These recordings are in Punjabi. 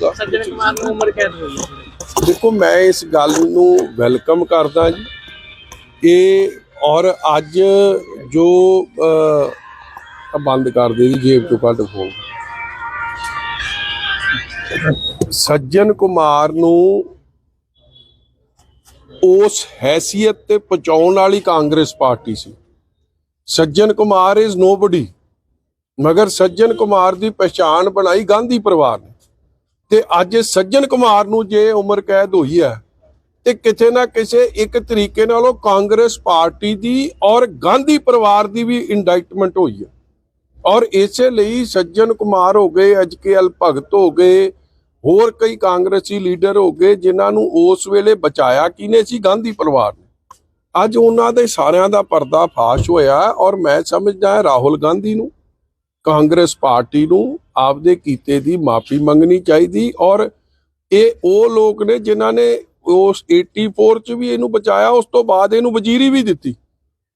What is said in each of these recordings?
ਦਾ। ਸੱਜਣ ਕੁਮਾਰ ਨੂੰ ਉਮਰ ਕੈਦ ਹੋਈ ਹੈ ਦੇਖੋ ਮੈਂ ਇਸ ਗੱਲ ਨੂੰ ਵੈਲਕਮ ਕਰਦਾ ਜੀ। ਇਹ ਔਰ ਅੱਜ ਜੋ ਬੰਦ ਕਰ ਦੇ ਦੀ ਜੇਬ ਤੋਂ ਕੱਢ ਫੋਨ ਸੱਜਣ ਕੁਮਾਰ ਨੂੰ ਉਸ ਹੈਸੀਅਤ ਤੇ ਪਹੁੰਚਾਉਣ ਵਾਲੀ ਕਾਂਗਰਸ ਪਾਰਟੀ ਸੀ। ਸੱਜਣ ਕੁਮਾਰ ਇਜ਼ ਨੋਬਡੀ ਮਗਰ ਸੱਜਣ ਕੁਮਾਰ ਦੀ ਪਛਾਣ ਬਣਾਈ ਗਾਂਧੀ ਪਰਿਵਾਰ ਨੇ। ਤੇ ਅੱਜ ਸੱਜਣ ਕੁਮਾਰ ਨੂੰ ਜੇ ਉਮਰ ਕੈਦ ਹੋਈ ਹੈ, ਤੇ ਕਿਤੇ ਨਾ ਕਿਸੇ ਇੱਕ ਤਰੀਕੇ ਨਾਲ ਉਹ ਕਾਂਗਰਸ ਪਾਰਟੀ ਦੀ ਔਰ ਗਾਂਧੀ ਪਰਿਵਾਰ ਦੀ ਵੀ ਇੰਡਾਈਟਮੈਂਟ ਹੋਈ ਹੈ। ਔਰ ਇਸੇ ਲਈ ਸੱਜਣ ਕੁਮਾਰ ਹੋ ਗਏ ਐਚਕੇਐਲ ਭਗਤ ਹੋ ਗਏ, ਹੋਰ ਕਈ ਕਾਂਗਰਸੀ ਲੀਡਰ ਹੋ ਗਏ, ਜਿਨ੍ਹਾਂ ਨੂੰ ਉਸ ਵੇਲੇ ਬਚਾਇਆ ਕਿਨੇ ਸੀ? ਗਾਂਧੀ ਪਰਿਵਾਰ ਨੇ। ਅੱਜ ਉਹਨਾਂ ਦੇ ਸਾਰਿਆਂ ਦਾ ਪਰਦਾ ਫਾਸ਼ ਹੋਇਆ ਔਰ ਮੈਂ ਸਮਝਦਾ ਰਾਹੁਲ ਗਾਂਧੀ ਨੂੰ। ਕਾਂਗਰਸ ਪਾਰਟੀ ਨੂੰ ਆਪਦੇ ਕੀਤੇ ਦੀ ਮਾਫੀ ਮੰਗਣੀ ਚਾਹੀਦੀ ਔਰ ਇਹ ਉਹ ਲੋਕ ਨੇ ਜਿਨ੍ਹਾਂ ਨੇ ਉਸ 84 ਚ ਵੀ ਇਹਨੂੰ ਬਚਾਇਆ, ਉਸ ਤੋਂ ਬਾਅਦ ਇਹਨੂੰ ਵਜ਼ੀਰੀ ਵੀ ਦਿੱਤੀ।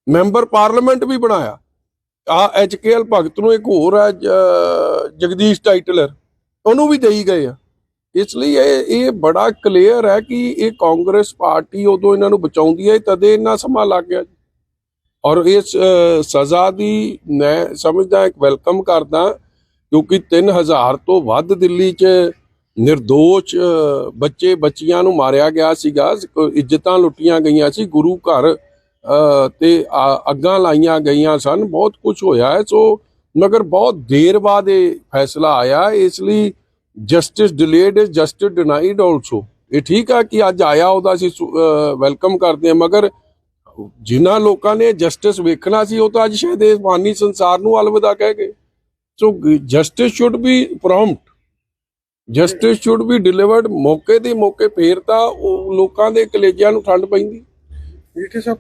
ਮੈਂਬਰ ਪਾਰਲੀਮੈਂਟ ਵੀ ਬਣਾਇਆ। ਆ ਐਚਕੇਐਲ ਭਗਤ ਨੂੰ ਇੱਕ ਹੋਰ ਹੈ ਜਗਦੀਸ਼ ਟਾਈਟਲਰ, ਉਹਨੂੰ ਵੀ ਦੇਈ ਗਏ ਆ। ਇਸ ਲਈ ਇਹ ਇਹ ਬੜਾ ਕਲੀਅਰ ਹੈ ਕਿ ਇਹ ਕਾਂਗਰਸ ਪਾਰਟੀ ਉਦੋਂ ਇਹਨਾਂ ਨੂੰ ਬਚਾਉਂਦੀ ਹੈ, ਤਦੇ ਇੰਨਾ ਸਮਾਂ ਲੱਗ ਗਿਆ। ਔਰ ਇਸ ਸਜ਼ਾ ਦੀ ਮੈਂ ਸਮਝਦਾ, ਇੱਕ ਵੈਲਕਮ ਕਰਦਾ, ਕਿਉਂਕਿ 3000 ਤੋਂ ਵੱਧ ਦਿੱਲੀ 'ਚ નિર્ਦੋਸ਼ ਬੱਚੇ, ਬੱਚੀਆਂ ਨੂੰ ਮਾਰਿਆ ਗਿਆ ਸੀਗਾ। ਇੱਜ਼ਤਾਂ ਲੁੱਟੀਆਂ ਗਈਆਂ ਸੀ। ਗੁਰੂ ਘਰ ਤੇ ਆ- ਅੱਗਾਂ ਲਾਈਆਂ ਗਈਆਂ ਸਨ। ਬਹੁਤ ਕੁਝ ਹੋਇਆ ਹੈ। ਸੋ, ਮਗਰ ਬਹੁਤ ਦੇਰ ਬਾਅਦ ਇਹ ਫੈਸਲਾ ਆਇਆ। ਇਸ ਲਈ justice delayed is justice denied also. ਇਹ ਠੀਕ ਆ ਕਿ ਅੱਜ ਆਇਆ ਉਹਦਾ ਅਸੀਂ ਵੈਲਕਮ ਕਰਦੇ ਹਾਂ। ਮਗਰ ਜਿਨ੍ਹਾਂ ਲੋਕਾਂ ਨੇ ਜਸਟਿਸ ਵੇਖਣਾ ਸੀ, ਉਹ ਤਾਂ ਅੱਜ ਸ਼ਾਇਦ ਇਸ ਮਾਨੀ ਸੰਸਾਰ ਨੂੰ ਅਲਵਿਦਾ ਕਹਿ ਗਏ। So justice should be prompt justice should be delivered ਮੌਕੇ ਦੇ ਮੌਕੇ, ਫੇਰ ਤਾਂ ਉਹ ਲੋਕਾਂ ਦੇ ਕਲੇਜਿਆਂ ਨੂੰ ਠੰਡ ਪੈਂਦੀ। ਜੀਠੀ ਸਾਹਿਬ